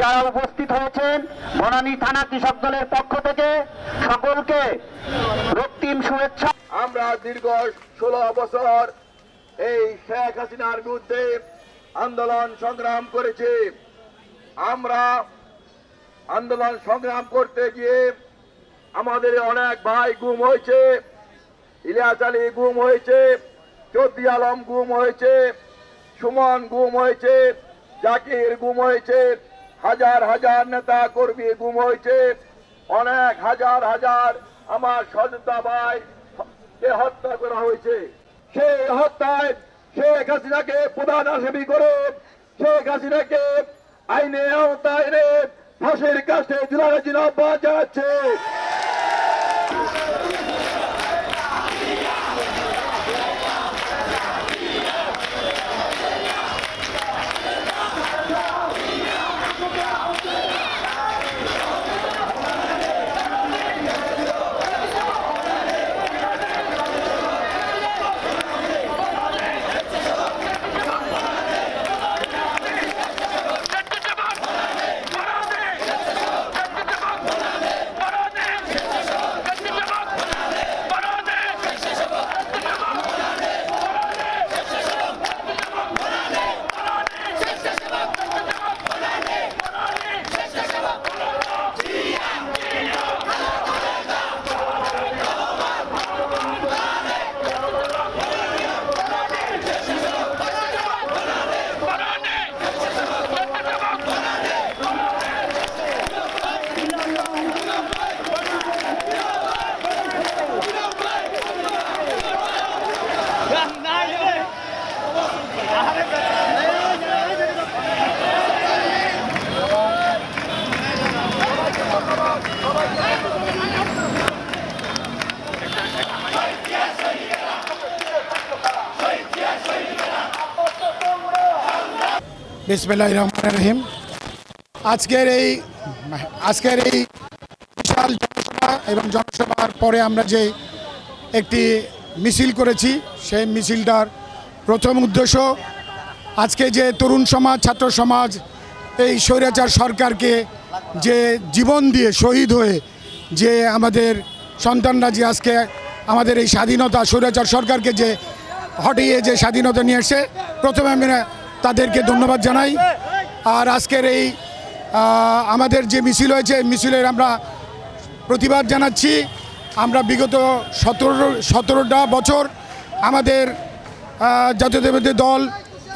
যারা উপস্থিত হয়েছেন বনানী থানা কৃষক দলের পক্ষ থেকে সকলকে রক্তিম শুভেচ্ছা। আমরা দীর্ঘ ষোলো বছর এই শেখ হাসিনার বিরুদ্ধে আন্দোলন সংগ্রাম করেছি। আমরা আন্দোলন সংগ্রাম করতে গিয়ে আমাদের অনেক ভাই গুম হয়েছে, ইলিয়াস আলী গুম হয়েছে, চৌধুরী আলম গুম হয়েছে, সুমন গুম হয়েছে, জাকির গুম হয়েছে হাজার হাজার নেতা কর্মী গুম হয়েছে। অনেক হাজার হাজার আমার সজতা ভাই হত্যা করা হয়েছে। সে হত্যায় শেখ হাসিনাকে প্রধান আসামি করে শেখ হাসিনাকে আইনে আওতায় রে ফাঁসির কাছে জুলার পাওয়া আহ্বান বিসমিল্লাহ রহমান রহিম। আজকের এই আজকের এই বিশাল জনসভা এবং জনসভার পরে আমরা যে একটি মিছিল করেছি, সেই মিছিলটার প্রথম উদ্দেশ্য আজকে যে তরুণ সমাজ, ছাত্র সমাজ, এই স্বৈরাচার সরকারকে যে জীবন দিয়ে শহীদ হয়ে যে আমাদের সন্তানরা যে আজকে আমাদের এই স্বাধীনতা, স্বৈরাচার সরকারকে যে হটিয়ে যে স্বাধীনতা নিয়ে এসে প্রথমে আমি তাদেরকে ধন্যবাদ জানাই। আর আজকের এই আমাদের যে মিছিল হয়েছে মিছিলের আমরা প্রতিবাদ জানাচ্ছি। আমরা বিগত সতেরো সতেরোটা বছর আমাদের আহ, জাতীয়তাবাদী দল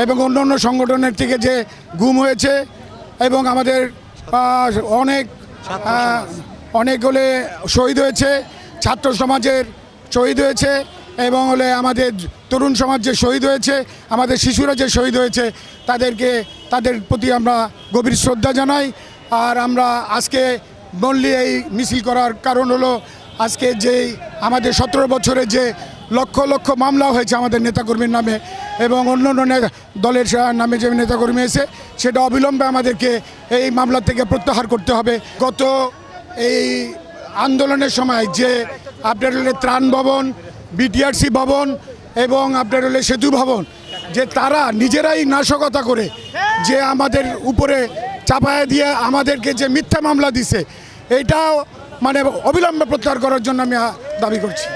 এবং অন্য অন্য সংগঠনের থেকে যে গুম হয়েছে এবং আমাদের অনেক আহ, অনেক হলে শহীদ হয়েছে ছাত্র সমাজের শহীদ হয়েছে। এবং হলে আমাদের তরুণ সমাজ যে শহীদ হয়েছে, আমাদের শিশুরা যে শহীদ হয়েছে, তাদেরকে, তাদের প্রতি আমরা গভীর শ্রদ্ধা জানাই। আর আমরা আজকে বললি এই মিছিল করার কারণ হলো, আজকে যেই আমাদের সতেরো বছরে যে লক্ষ লক্ষ মামলা হয়েছে আমাদের নেতাকর্মীর নামে এবং অন্য অন্য দলের নামে যে নেতাকর্মী এসে, সেটা অবিলম্বে আমাদেরকে এই মামলা থেকে প্রত্যাহার করতে হবে। গত এই আন্দোলনের সময় যে আপনার ত্রাণ ভবন বিটিআরসি ভবন এবং আপনার হলে সেতু ভবন, যে তারা নিজেরাই নাশকতা করে, যে আমাদের উপরে চাপায় দিয়ে আমাদেরকে যে মিথ্যা মামলা দিছে, এটাও মানে অবিলম্বে প্রত্যাহার করার জন্য আমি দাবি করছি।